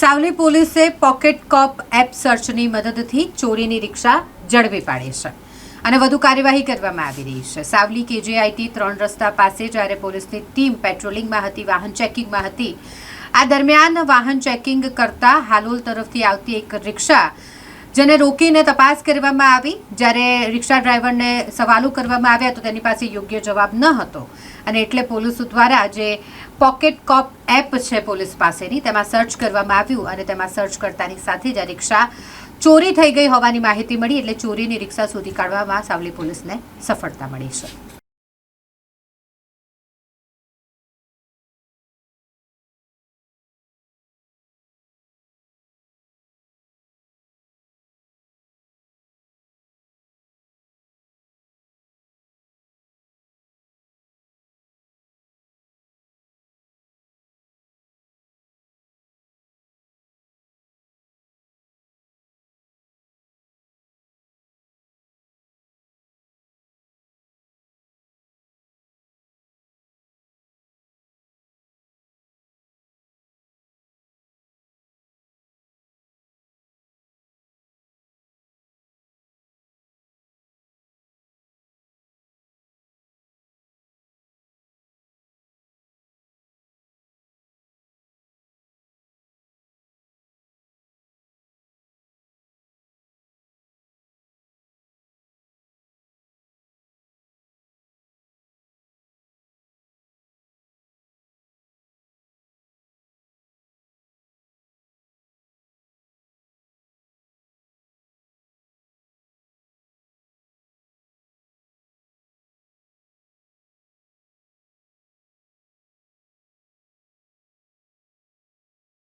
સાવલી પોલીસે pocket cop app સર્ચની મદદથી ચોરીની રિક્ષા ઝડપી પાડી છે અને વધુ કાર્યવાહી કરવામાં આવી રહી છે. સાવલી કેજેઆઈટી ત્રણ રસ્તા પાસે જ્યારે પોલીસની ટીમ પેટ્રોલિંગમાં હતી, વાહન ચેકિંગમાં હતી, આ દરમિયાન વાહન ચેકિંગ કરતા હાલોલ તરફથી આવતી એક રિક્ષા જેને રોકીને તપાસ કરવામાં આવી, જ્યારે રિક્ષા ડ્રાઈવરને સવાલો કરવામાં આવ્યા તો તેની પાસે યોગ્ય જવાબ ન હતો. અને એટલે પોલીસ દ્વારા જે પોકેટ કોપ એપ છે પોલીસ પાસેની, તેમાં સર્ચ કરવામાં આવ્યું અને તેમાં સર્ચ કરતાની સાથે જ આ રિક્ષા ચોરી થઈ ગઈ હોવાની માહિતી મળી, એટલે ચોરીની રિક્ષા શોધી કાઢવામાં સાવલી પોલીસને સફળતા મળી છે.